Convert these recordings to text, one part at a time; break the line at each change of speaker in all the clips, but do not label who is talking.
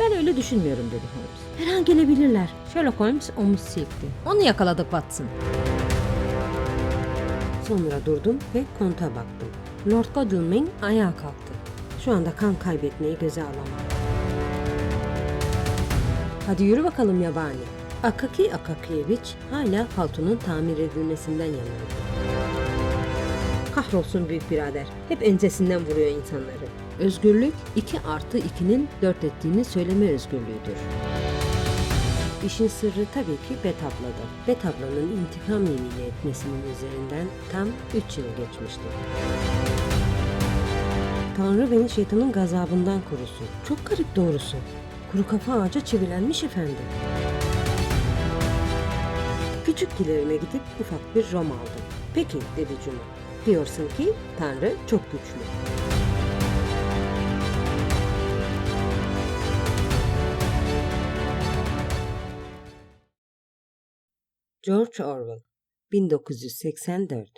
Ben öyle düşünmüyorum dedi Holmes. Her an gelebilirler. Sherlock Holmes omuz silkti. Onu yakaladık Watson. Sonra durdum ve konta baktım. Lord Godalming ayağa kalktı. Şu anda kan kaybetmeyi göze alamam. Hadi yürü bakalım yabani. Akaki Akakiyeviç hala paltonun tamir edilmesinden yanıyordu. Kahrolsun büyük birader. Hep ensesinden vuruyor insanları. Özgürlük 2 artı 2'nin 4 ettiğini söyleme özgürlüğüdür. İşin sırrı tabii ki Bet ablada. Bet ablanın intikam yemini etmesinin üzerinden tam 3 yıl geçmişti. Tanrı beni şeytanın gazabından korusun. Çok garip doğrusu. Kuru kafa ağaca çivilenmiş efendim. Küçük kilerime gidip ufak bir rom aldım. Peki dedi Cuma. Diyorsun ki Tanrı çok güçlü. George Orwell 1984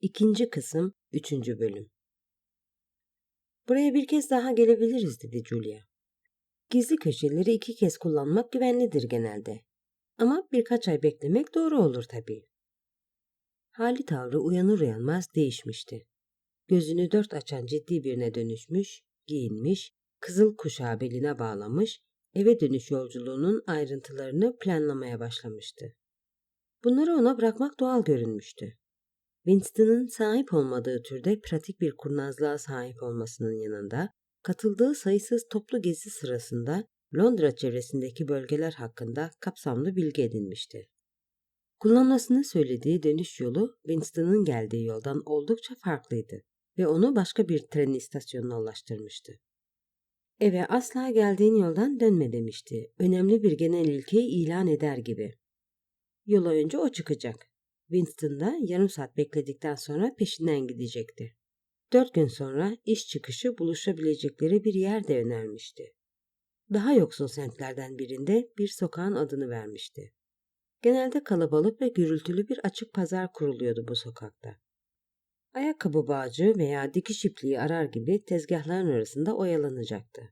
İkinci kısım, üçüncü bölüm. Buraya bir kez daha gelebiliriz dedi Julia. Gizli köşeleri iki kez kullanmak güvenlidir genelde. Ama birkaç ay beklemek doğru olur tabii. Hali tavrı uyanır uyanmaz değişmişti. Gözünü dört açan ciddi birine dönüşmüş, giyinmiş, kızıl kuşağı beline bağlamış, eve dönüş yolculuğunun ayrıntılarını planlamaya başlamıştı. Bunları ona bırakmak doğal görünmüştü. Winston'ın sahip olmadığı türde pratik bir kurnazlığa sahip olmasının yanında, katıldığı sayısız toplu gezi sırasında Londra çevresindeki bölgeler hakkında kapsamlı bilgi edinmişti. Kullanmasını söylediği dönüş yolu Winston'ın geldiği yoldan oldukça farklıydı ve onu başka bir tren istasyonuna ulaştırmıştı. Eve asla geldiğin yoldan dönme demişti. Önemli bir genel ilkeyi ilan eder gibi. Yola önce o çıkacak. Winston da yarım saat bekledikten sonra peşinden gidecekti. Dört gün sonra iş çıkışı buluşabilecekleri bir yer de önermişti. Daha yoksul semtlerden birinde bir sokağın adını vermişti. Genelde kalabalık ve gürültülü bir açık pazar kuruluyordu bu sokakta. Ayakkabı bağcı veya dikiş ipliği arar gibi tezgahların arasında oyalanacaktı.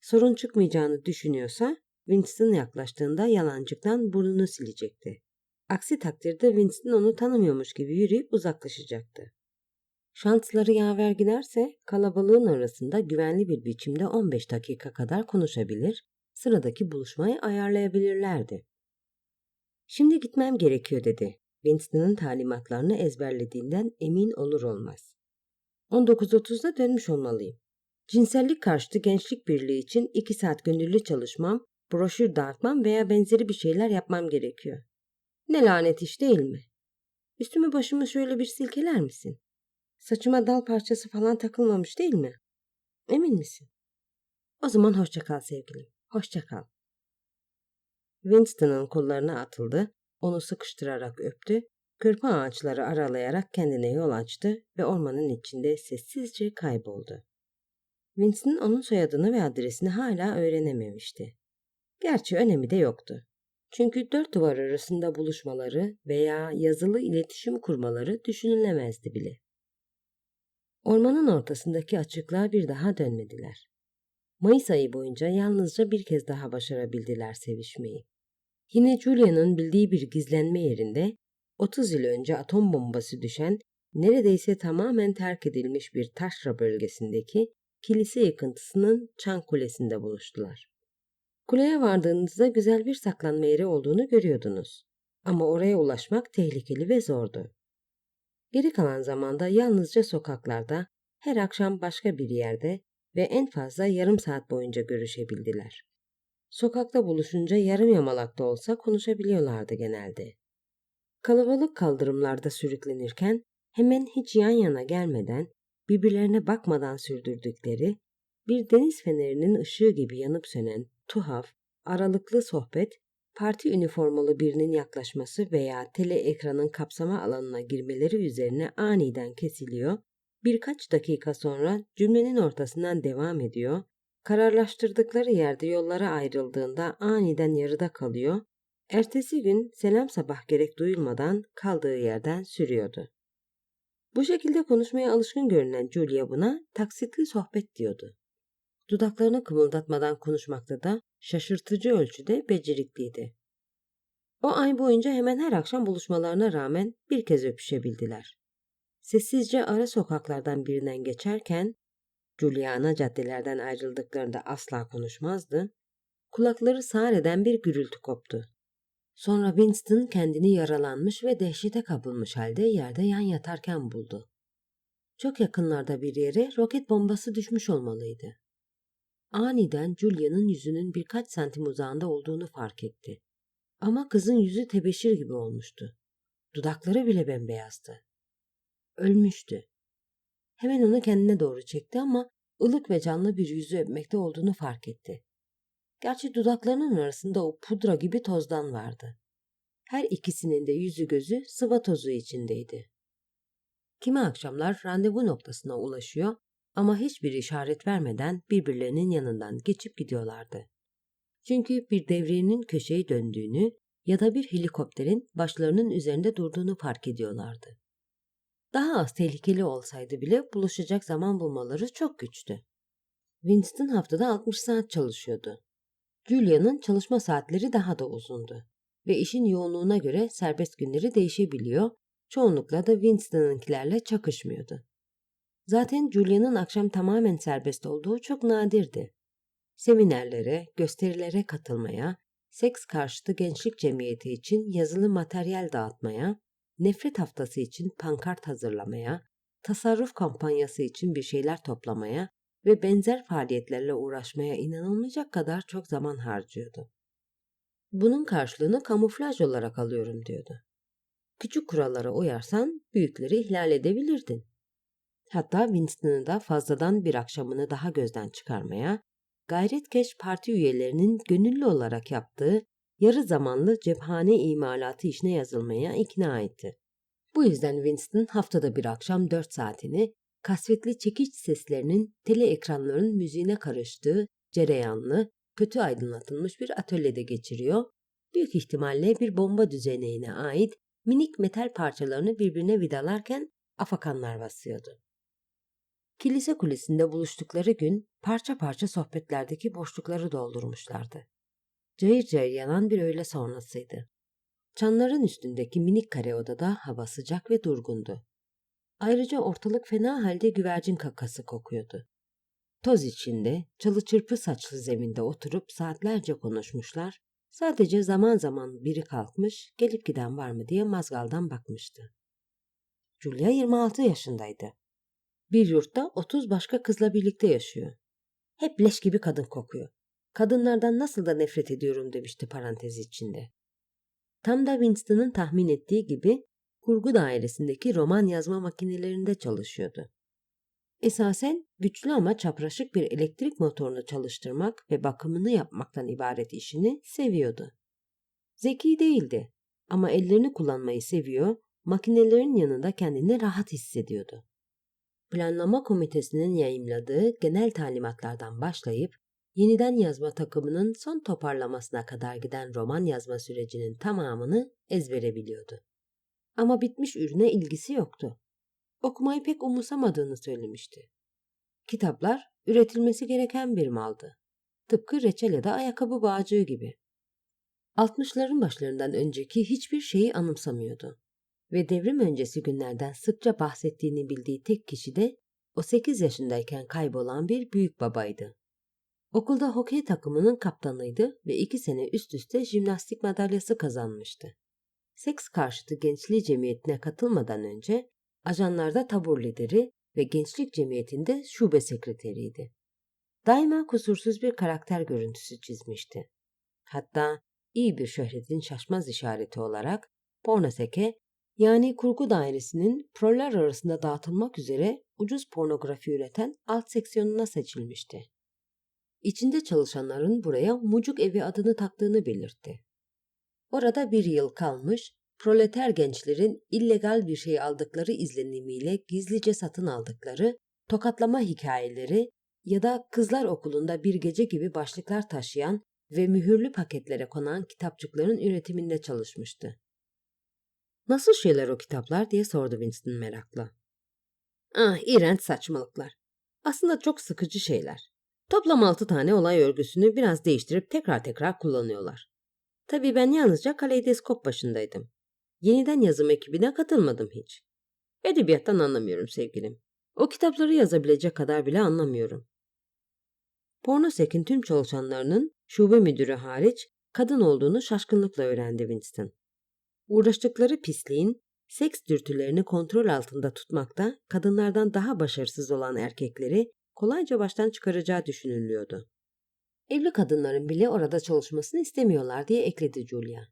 Sorun çıkmayacağını düşünüyorsa Winston yaklaştığında yalancıktan burnunu silecekti. Aksi takdirde Winston onu tanımıyormuş gibi yürüyüp uzaklaşacaktı. Şansları yaver giderse kalabalığın arasında güvenli bir biçimde 15 dakika kadar konuşabilir, sıradaki buluşmayı ayarlayabilirlerdi. Şimdi gitmem gerekiyor dedi. Winston'ın talimatlarını ezberlediğinden emin olur olmaz. 19.30'da dönmüş olmalıyım. Cinsellik karşıtı gençlik birliği için 2 saat gönüllü çalışmam, broşür dağıtmam veya benzeri bir şeyler yapmam gerekiyor. Ne lanet iş değil mi? Üstümü başımı şöyle bir silkeler misin? Saçıma dal parçası falan takılmamış değil mi? Emin misin? O zaman hoşça kal sevgilim. Hoşça kal. Winston'ın kollarına atıldı, onu sıkıştırarak öptü, kırpa ağaçları aralayarak kendine yol açtı ve ormanın içinde sessizce kayboldu. Winston onun soyadını ve adresini hala öğrenememişti. Gerçi önemi de yoktu. Çünkü dört duvar arasında buluşmaları veya yazılı iletişim kurmaları düşünülemezdi bile. Ormanın ortasındaki açıklığa bir daha dönmediler. Mayıs ayı boyunca yalnızca bir kez daha başarabildiler sevişmeyi. Yine Julia'nın bildiği bir gizlenme yerinde 30 yıl önce atom bombası düşen neredeyse tamamen terk edilmiş bir taşra bölgesindeki kilise yıkıntısının çan kulesinde buluştular. Kuleye vardığınızda güzel bir saklanma yeri olduğunu görüyordunuz. Ama oraya ulaşmak tehlikeli ve zordu. Geri kalan zamanda yalnızca sokaklarda, her akşam başka bir yerde ve en fazla yarım saat boyunca görüşebildiler. Sokakta buluşunca yarım yamalak da olsa konuşabiliyorlardı genelde. Kalabalık kaldırımlarda sürüklenirken hemen hiç yan yana gelmeden, birbirlerine bakmadan sürdürdükleri, bir deniz fenerinin ışığı gibi yanıp sönen tuhaf, aralıklı sohbet, parti üniformalı birinin yaklaşması veya tele ekranın kapsama alanına girmeleri üzerine aniden kesiliyor, birkaç dakika sonra cümlenin ortasından devam ediyor, kararlaştırdıkları yerde yollara ayrıldığında aniden yarıda kalıyor, ertesi gün selam sabah gerek duyulmadan kaldığı yerden sürüyordu. Bu şekilde konuşmaya alışkın görünen Julia buna taksitli sohbet diyordu. Dudaklarını kımıldatmadan konuşmakta da şaşırtıcı ölçüde becerikliydi. O ay boyunca hemen her akşam buluşmalarına rağmen bir kez öpüşebildiler. Sessizce ara sokaklardan birinden geçerken, Julia ana caddelerden ayrıldıklarında asla konuşmazdı, kulakları sağır bir gürültü koptu. Sonra Winston kendini yaralanmış ve dehşete kapılmış halde yerde yan yatarken buldu. Çok yakınlarda bir yere roket bombası düşmüş olmalıydı. Aniden Julia'nın yüzünün birkaç santim uzağında olduğunu fark etti. Ama kızın yüzü tebeşir gibi olmuştu. Dudakları bile bembeyazdı. Ölmüştü. Hemen onu kendine doğru çekti ama ılık ve canlı bir yüzü öpmekte olduğunu fark etti. Gerçi dudaklarının arasında o pudra gibi tozdan vardı. Her ikisinin de yüzü gözü sıva tozu içindeydi. Kimi akşamlar randevu noktasına ulaşıyor ama hiçbir işaret vermeden birbirlerinin yanından geçip gidiyorlardı. Çünkü bir devriyenin köşeyi döndüğünü ya da bir helikopterin başlarının üzerinde durduğunu fark ediyorlardı. Daha az tehlikeli olsaydı bile buluşacak zaman bulmaları çok güçtü. Winston haftada 60 saat çalışıyordu. Julia'nın çalışma saatleri daha da uzundu ve işin yoğunluğuna göre serbest günleri değişebiliyor, çoğunlukla da Winston'ınkilerle çakışmıyordu. Zaten Julia'nın akşam tamamen serbest olduğu çok nadirdi. Seminerlere, gösterilere katılmaya, seks karşıtı gençlik cemiyeti için yazılı materyal dağıtmaya, nefret haftası için pankart hazırlamaya, tasarruf kampanyası için bir şeyler toplamaya ve benzer faaliyetlerle uğraşmaya inanılmayacak kadar çok zaman harcıyordu. Bunun karşılığını kamuflaj olarak alıyorum diyordu. Küçük kurallara uyarsan büyükleri ihlal edebilirdin. Hatta Winston'ı da fazladan bir akşamını daha gözden çıkarmaya, Gayretkeş Parti üyelerinin gönüllü olarak yaptığı yarı zamanlı cephane imalatı işine yazılmaya ikna etti. Bu yüzden Winston haftada bir akşam 4 saatini kasvetli çekiç seslerinin tele ekranların müziğine karıştığı cereyanlı, kötü aydınlatılmış bir atölyede geçiriyor, büyük ihtimalle bir bomba düzeneğine ait minik metal parçalarını birbirine vidalarken afakanlar basıyordu. Kilise kulesinde buluştukları gün parça parça sohbetlerdeki boşlukları doldurmuşlardı. Cayır cayır yanan bir öğle sonrasıydı. Çanların üstündeki minik kare odada hava sıcak ve durgundu. Ayrıca ortalık fena halde güvercin kakası kokuyordu. Toz içinde, çalı çırpı saçlı zeminde oturup saatlerce konuşmuşlar, sadece zaman zaman biri kalkmış, gelip giden var mı diye mazgaldan bakmıştı. Julia 26 yaşındaydı. Bir yurtta 30 başka kızla birlikte yaşıyor. Hep leş gibi kadın kokuyor. Kadınlardan nasıl da nefret ediyorum demişti parantez içinde. Tam da Winston'ın tahmin ettiği gibi kurgu dairesindeki roman yazma makinelerinde çalışıyordu. Esasen güçlü ama çapraşık bir elektrik motorunu çalıştırmak ve bakımını yapmaktan ibaret işini seviyordu. Zeki değildi ama ellerini kullanmayı seviyor, makinelerin yanında kendini rahat hissediyordu. Planlama komitesinin yayımladığı genel talimatlardan başlayıp yeniden yazma takımının son toparlamasına kadar giden roman yazma sürecinin tamamını ezbere biliyordu. Ama bitmiş ürüne ilgisi yoktu. Okumayı pek umursamadığını söylemişti. Kitaplar üretilmesi gereken bir maldı. Tıpkı reçel ya da ayakkabı bağcığı gibi. Altmışların başlarından önceki hiçbir şeyi anımsamıyordu. Ve devrim öncesi günlerden sıkça bahsettiğini bildiği tek kişi de o sekiz yaşındayken kaybolan bir büyük babaydı. Okulda hokey takımının kaptanıydı ve iki sene üst üste jimnastik madalyası kazanmıştı. Seks karşıtı gençliği cemiyetine katılmadan önce ajanlarda tabur lideri ve gençlik cemiyetinde şube sekreteriydi. Daima kusursuz bir karakter görüntüsü çizmişti. Hatta iyi bir şöhretin şaşmaz işareti olarak Pornoseke yani kurgu dairesinin proller arasında dağıtılmak üzere ucuz pornografi üreten alt seksiyonuna seçilmişti. İçinde çalışanların buraya mucuk evi adını taktığını belirtti. Orada bir yıl kalmış, proleter gençlerin illegal bir şey aldıkları izlenimiyle gizlice satın aldıkları tokatlama hikayeleri ya da kızlar okulunda bir gece gibi başlıklar taşıyan ve mühürlü paketlere konan kitapçıkların üretiminde çalışmıştı. Nasıl şeyler o kitaplar diye sordu Winston merakla. Ah iğrenç saçmalıklar. Aslında çok sıkıcı şeyler. Toplam altı tane olay örgüsünü biraz değiştirip tekrar tekrar kullanıyorlar. Tabii ben yalnızca kaleidoskop başındaydım. Yeniden yazım ekibine katılmadım hiç. Edebiyattan anlamıyorum sevgilim. O kitapları yazabilecek kadar bile anlamıyorum. Pornosek'in tüm çalışanlarının şube müdürü hariç kadın olduğunu şaşkınlıkla öğrendi Winston. Uğraştıkları pisliğin seks dürtülerini kontrol altında tutmakta kadınlardan daha başarısız olan erkekleri kolayca baştan çıkaracağı düşünülüyordu. Evli kadınların bile orada çalışmasını istemiyorlar diye ekledi Julia.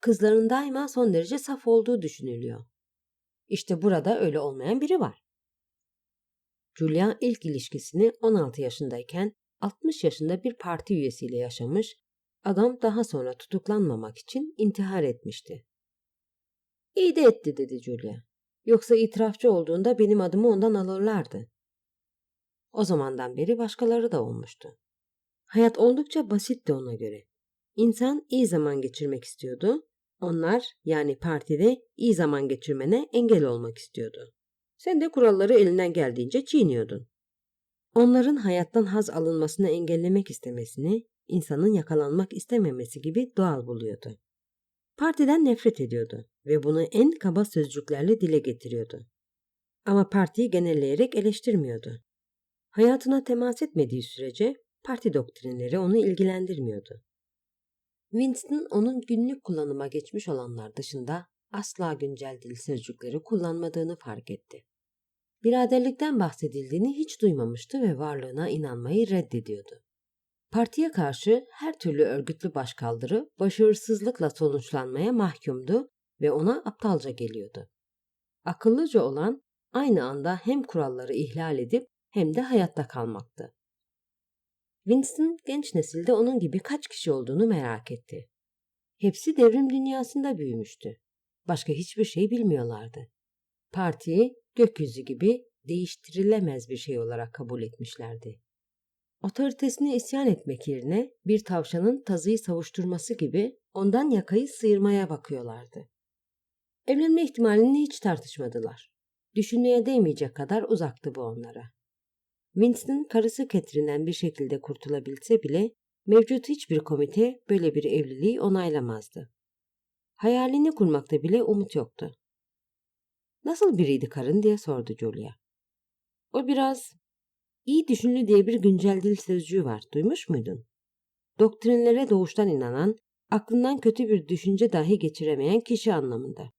Kızların daima son derece saf olduğu düşünülüyor. İşte burada öyle olmayan biri var. Julia ilk ilişkisini 16 yaşındayken 60 yaşında bir parti üyesiyle yaşamış, adam daha sonra tutuklanmamak için intihar etmişti. İyi de etti dedi Julia. Yoksa itirafçı olduğunda benim adımı ondan alırlardı. O zamandan beri başkaları da olmuştu. Hayat oldukça basitti ona göre. İnsan iyi zaman geçirmek istiyordu. Onlar yani partide iyi zaman geçirmene engel olmak istiyordu. Sen de kuralları elinden geldiğince çiğniyordun. Onların hayattan haz alınmasını engellemek istemesini, insanın yakalanmak istememesi gibi doğal buluyordu. Partiden nefret ediyordu ve bunu en kaba sözcüklerle dile getiriyordu. Ama partiyi genelleyerek eleştirmiyordu. Hayatına temas etmediği sürece parti doktrinleri onu ilgilendirmiyordu. Winston onun günlük kullanıma geçmiş olanlar dışında asla güncel dil sözcükleri kullanmadığını fark etti. Biraderlikten bahsedildiğini hiç duymamıştı ve varlığına inanmayı reddediyordu. Partiye karşı her türlü örgütlü başkaldırı başarısızlıkla sonuçlanmaya mahkumdu ve ona aptalca geliyordu. Akıllıca olan aynı anda hem kuralları ihlal edip hem de hayatta kalmaktı. Winston genç nesilde onun gibi kaç kişi olduğunu merak etti. Hepsi devrim dünyasında büyümüştü. Başka hiçbir şey bilmiyorlardı. Partiyi gökyüzü gibi değiştirilemez bir şey olarak kabul etmişlerdi. Otoritesine isyan etmek yerine bir tavşanın tazıyı savuşturması gibi ondan yakayı sıyırmaya bakıyorlardı. Evlenme ihtimalini hiç tartışmadılar. Düşünmeye değmeyecek kadar uzaktı bu onlara. Winston karısı Catherine'den bir şekilde kurtulabilse bile mevcut hiçbir komite böyle bir evliliği onaylamazdı. Hayalini kurmakta bile umut yoktu. Nasıl biriydi karın diye sordu Julia. O biraz iyi düşünlü diye bir güncel dil sözcüğü var. Duymuş muydun? Doktrinlere doğuştan inanan, aklından kötü bir düşünce dahi geçiremeyen kişi anlamında.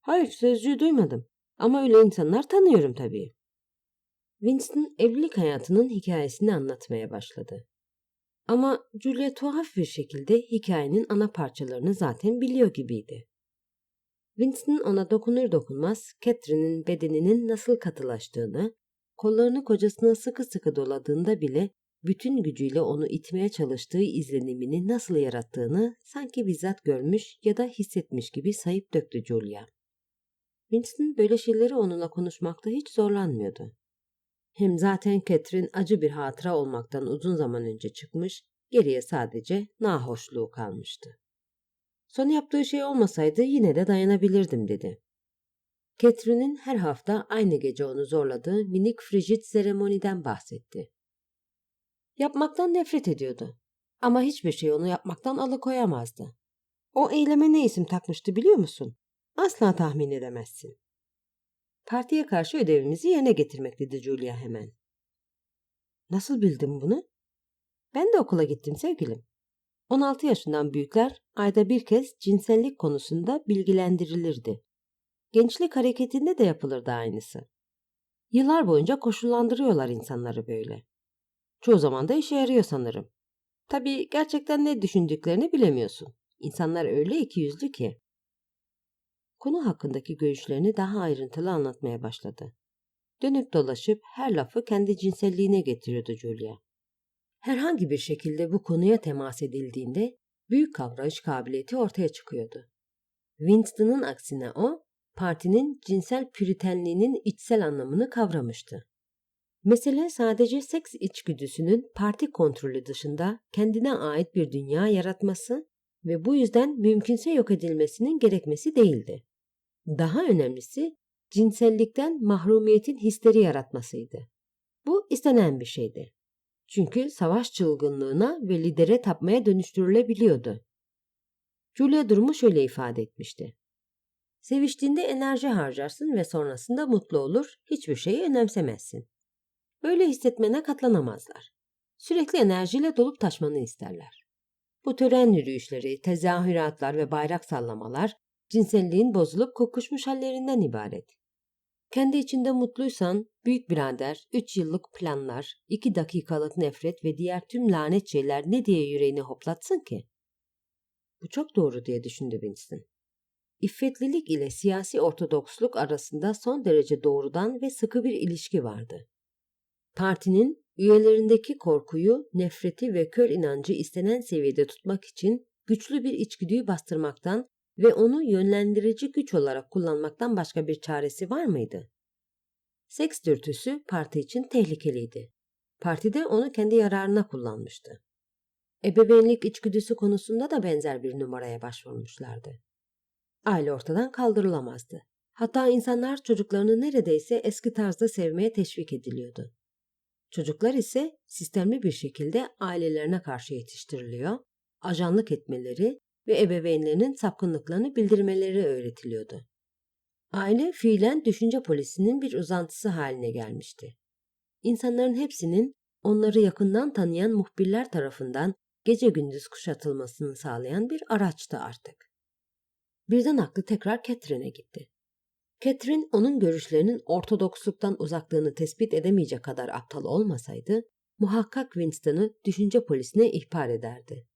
Hayır sözcüğü duymadım ama öyle insanlar tanıyorum tabii. Winston evlilik hayatının hikayesini anlatmaya başladı. Ama Julia tuhaf bir şekilde hikayenin ana parçalarını zaten biliyor gibiydi. Winston ona dokunur dokunmaz Catherine'in bedeninin nasıl katılaştığını, kollarını kocasına sıkı sıkı doladığında bile bütün gücüyle onu itmeye çalıştığı izlenimini nasıl yarattığını sanki bizzat görmüş ya da hissetmiş gibi sayıp döktü Julia. Winston böyle şeyleri onunla konuşmakta hiç zorlanmıyordu. Hem zaten Catherine acı bir hatıra olmaktan uzun zaman önce çıkmış, geriye sadece nahoşluğu kalmıştı. Son yaptığı şey olmasaydı yine de dayanabilirdim dedi. Catherine'in her hafta aynı gece onu zorladığı minik frigid seremoniden bahsetti. Yapmaktan nefret ediyordu. Ama hiçbir şey onu yapmaktan alıkoyamazdı. O eyleme ne isim takmıştı biliyor musun? Asla tahmin edemezsin. Partiye karşı ödevimizi yerine getirmek dedi Julia hemen. Nasıl bildin bunu? Ben de okula gittim sevgilim. 16 yaşından büyükler ayda bir kez cinsellik konusunda bilgilendirilirdi. Gençlik hareketinde de yapılırdı aynısı. Yıllar boyunca koşullandırıyorlar insanları böyle. Çoğu zaman da işe yarıyor sanırım. Tabii gerçekten ne düşündüklerini bilemiyorsun. İnsanlar öyle ikiyüzlü ki. Konu hakkındaki görüşlerini daha ayrıntılı anlatmaya başladı. Dönüp dolaşıp her lafı kendi cinselliğine getiriyordu Julia. Herhangi bir şekilde bu konuya temas edildiğinde büyük kavrayış kabiliyeti ortaya çıkıyordu. Winston'ın aksine o, partinin cinsel püritenliğinin içsel anlamını kavramıştı. Mesele sadece seks içgüdüsünün parti kontrolü dışında kendine ait bir dünya yaratması ve bu yüzden mümkünse yok edilmesinin gerekmesi değildi. Daha önemlisi cinsellikten mahrumiyetin hisleri yaratmasıydı. Bu istenen bir şeydi. Çünkü savaş çılgınlığına ve lidere tapmaya dönüştürülebiliyordu. Julia durumu şöyle ifade etmişti. Seviştiğinde enerji harcarsın ve sonrasında mutlu olur, hiçbir şeyi önemsemezsin. Böyle hissetmene katlanamazlar. Sürekli enerjiyle dolup taşmanı isterler. Bu tören yürüyüşleri, tezahüratlar ve bayrak sallamalar cinselliğin bozulup kokuşmuş hallerinden ibaret. Kendi içinde mutluysan büyük birader, üç yıllık planlar, iki dakikalık nefret ve diğer tüm lanet şeyler ne diye yüreğini hoplatsın ki? Bu çok doğru diye düşündü Winston. İffetlilik ile siyasi ortodoksluk arasında son derece doğrudan ve sıkı bir ilişki vardı. Partinin üyelerindeki korkuyu, nefreti ve kör inancı istenen seviyede tutmak için güçlü bir içgüdüyü bastırmaktan ve onu yönlendirici güç olarak kullanmaktan başka bir çaresi var mıydı? Seks dürtüsü parti için tehlikeliydi. Partide onu kendi yararına kullanmıştı. Ebeveynlik içgüdüsü konusunda da benzer bir numaraya başvurmuşlardı. Aile ortadan kaldırılamazdı. Hatta insanlar çocuklarını neredeyse eski tarzda sevmeye teşvik ediliyordu. Çocuklar ise sistemli bir şekilde ailelerine karşı yetiştiriliyor, ajanlık etmeleri ve ebeveynlerinin sapkınlıklarını bildirmeleri öğretiliyordu. Aile fiilen düşünce polisinin bir uzantısı haline gelmişti. İnsanların hepsinin onları yakından tanıyan muhbirler tarafından gece gündüz kuşatılmasını sağlayan bir araçtı artık. Birden aklı tekrar Catherine'e gitti. Catherine onun görüşlerinin ortodoksluktan uzaklığını tespit edemeyecek kadar aptal olmasaydı, muhakkak Winston'ı düşünce polisine ihbar ederdi.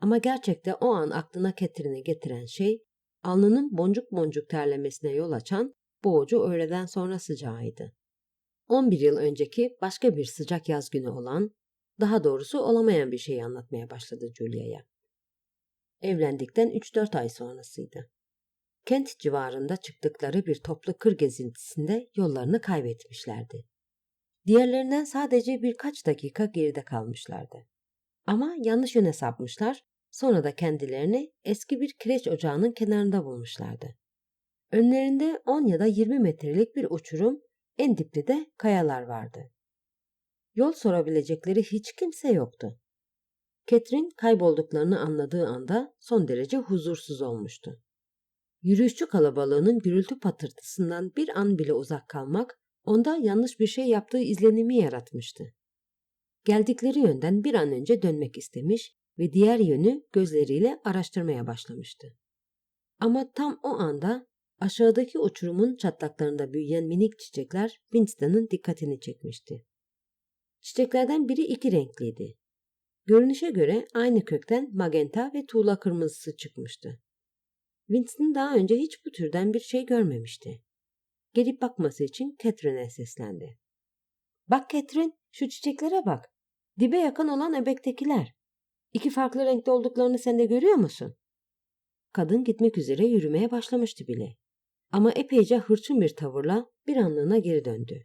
Ama gerçekte o an aklına Catherine'i getiren şey, alnının boncuk boncuk terlemesine yol açan boğucu öğleden sonra sıcağıydı. 11 yıl önceki başka bir sıcak yaz günü olan, daha doğrusu olamayan bir şeyi anlatmaya başladı Julia'ya. Evlendikten 3-4 ay sonrasıydı. Kent civarında çıktıkları bir toplu kır gezintisinde yollarını kaybetmişlerdi. Diğerlerinden sadece birkaç dakika geride kalmışlardı. Ama yanlış yöne sapmışlar, sonra da kendilerini eski bir kireç ocağının kenarında bulmuşlardı. Önlerinde 10 ya da 20 metrelik bir uçurum, en dipte de kayalar vardı. Yol sorabilecekleri hiç kimse yoktu. Catherine kaybolduklarını anladığı anda son derece huzursuz olmuştu. Yürüyüşçü kalabalığının gürültü patırtısından bir an bile uzak kalmak onda yanlış bir şey yaptığı izlenimi yaratmıştı. Geldikleri yönden bir an önce dönmek istemiş ve diğer yönü gözleriyle araştırmaya başlamıştı. Ama tam o anda aşağıdaki uçurumun çatlaklarında büyüyen minik çiçekler Winston'ın dikkatini çekmişti. Çiçeklerden biri iki renkliydi. Görünüşe göre aynı kökten magenta ve tuğla kırmızısı çıkmıştı. Winston daha önce hiç bu türden bir şey görmemişti. Gelip bakması için Catherine'e seslendi. Bak Catherine, şu çiçeklere bak. Dibe yakın olan ebektekiler. İki farklı renkte olduklarını sen de görüyor musun? Kadın gitmek üzere yürümeye başlamıştı bile. Ama epeyce hırçın bir tavırla bir anlığına geri döndü.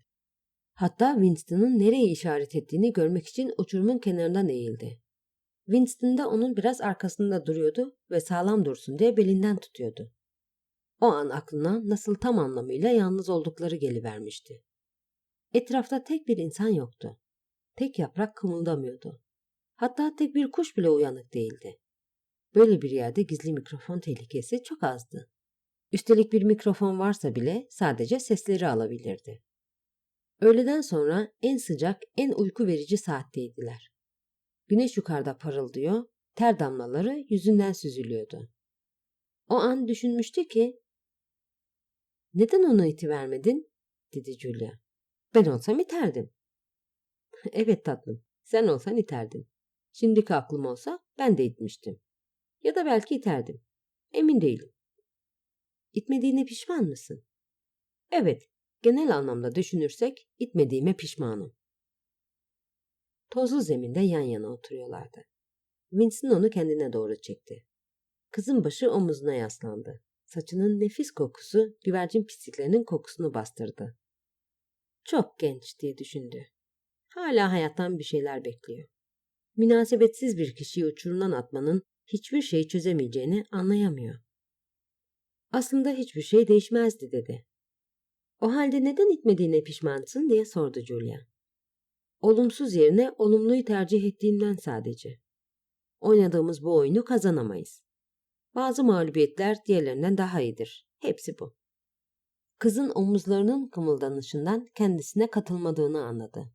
Hatta Winston'ın nereye işaret ettiğini görmek için uçurumun kenarından eğildi. Winston da onun biraz arkasında duruyordu ve sağlam dursun diye belinden tutuyordu. O an aklına nasıl tam anlamıyla yalnız oldukları gelivermişti. Etrafta tek bir insan yoktu. Tek yaprak kımıldamıyordu. Hatta tek bir kuş bile uyanık değildi. Böyle bir yerde gizli mikrofon tehlikesi çok azdı. Üstelik bir mikrofon varsa bile sadece sesleri alabilirdi. Öğleden sonra en sıcak, en uyku verici saatteydiler. Güneş yukarıda parıldıyor, ter damlaları yüzünden süzülüyordu. O an düşünmüştü ki, ''Neden onu iti vermedin?'' dedi Julia. ''Ben olsam iterdim.'' ''Evet tatlım, sen olsan iterdin. Şimdiki aklım olsa ben de itmiştim. Ya da belki iterdim. Emin değilim.'' ''İtmediğine pişman mısın?'' ''Evet, genel anlamda düşünürsek itmediğime pişmanım.'' Tozlu zeminde yan yana oturuyorlardı. Winston onu kendine doğru çekti. Kızın başı omuzuna yaslandı. Saçının nefis kokusu güvercin pisliklerinin kokusunu bastırdı. Çok genç diye düşündü. Hala hayattan bir şeyler bekliyor. Münasebetsiz bir kişiyi uçurumdan atmanın hiçbir şeyi çözemeyeceğini anlayamıyor. Aslında hiçbir şey değişmezdi dedi. O halde neden itmediğine pişmansın diye sordu Julia. Olumsuz yerine olumluyu tercih ettiğimden sadece. Oynadığımız bu oyunu kazanamayız. Bazı mağlubiyetler diğerlerinden daha iyidir. Hepsi bu. Kızın omuzlarının kımıldanışından kendisine katılmadığını anladı.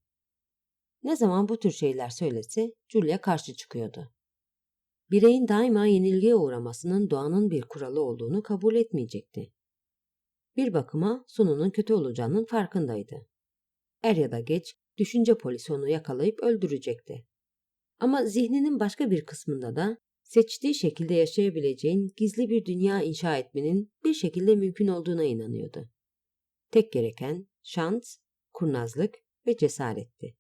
Ne zaman bu tür şeyler söylese Julia karşı çıkıyordu. Bireyin daima yenilgiye uğramasının doğanın bir kuralı olduğunu kabul etmeyecekti. Bir bakıma sonunun kötü olacağının farkındaydı. Er ya da geç düşünce polisi onu yakalayıp öldürecekti. Ama zihninin başka bir kısmında da seçtiği şekilde yaşayabileceğin gizli bir dünya inşa etmenin bir şekilde mümkün olduğuna inanıyordu. Tek gereken şans, kurnazlık ve cesaretti.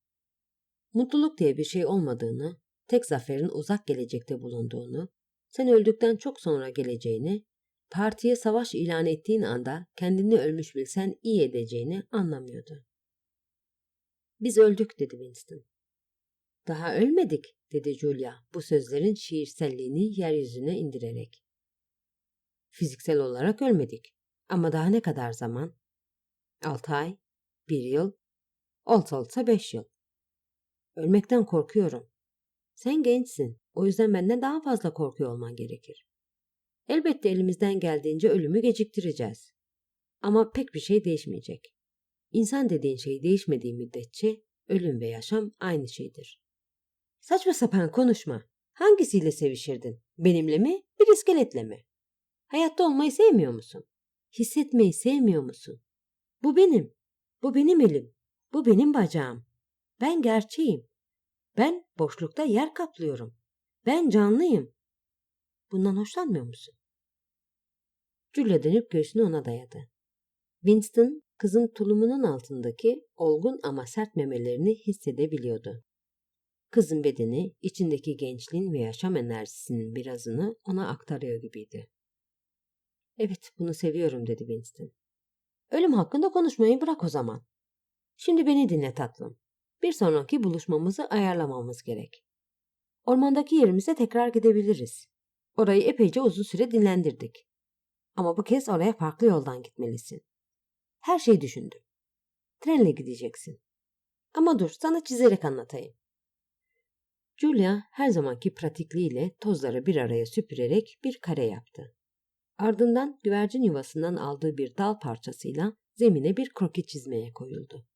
Mutluluk diye bir şey olmadığını, tek zaferin uzak gelecekte bulunduğunu, sen öldükten çok sonra geleceğini, partiye savaş ilan ettiğin anda kendini ölmüş bilsen iyi edeceğini anlamıyordu. Biz öldük dedi Winston. Daha ölmedik dedi Julia bu sözlerin şiirselliğini yeryüzüne indirerek. Fiziksel olarak ölmedik. Ama daha ne kadar zaman? Altı ay, bir yıl, olsa olsa beş yıl. Ölmekten korkuyorum. Sen gençsin. O yüzden benden daha fazla korkuyor olman gerekir. Elbette elimizden geldiğince ölümü geciktireceğiz. Ama pek bir şey değişmeyecek. İnsan dediğin şey değişmediği müddetçe ölüm ve yaşam aynı şeydir. Saçma sapan konuşma. Hangisiyle sevişirdin? Benimle mi, bir iskeletle mi? Hayatta olmayı sevmiyor musun? Hissetmeyi sevmiyor musun? Bu benim. Bu benim elim. Bu benim bacağım. Ben gerçeğim. Ben boşlukta yer kaplıyorum. Ben canlıyım. Bundan hoşlanmıyor musun? Julia dönüp göğsünü ona dayadı. Winston kızın tulumunun altındaki olgun ama sert memelerini hissedebiliyordu. Kızın bedeni içindeki gençliğin ve yaşam enerjisinin birazını ona aktarıyor gibiydi. Evet bunu seviyorum dedi Winston. Ölüm hakkında konuşmayı bırak o zaman. Şimdi beni dinle tatlım. Bir sonraki buluşmamızı ayarlamamız gerek. Ormandaki yerimize tekrar gidebiliriz. Orayı epeyce uzun süre dinlendirdik. Ama bu kez oraya farklı yoldan gitmelisin. Her şeyi düşündüm. Trenle gideceksin. Ama dur sana çizerek anlatayım. Julia her zamanki pratikliğiyle tozları bir araya süpürerek bir kare yaptı. Ardından güvercin yuvasından aldığı bir dal parçasıyla zemine bir kroki çizmeye koyuldu.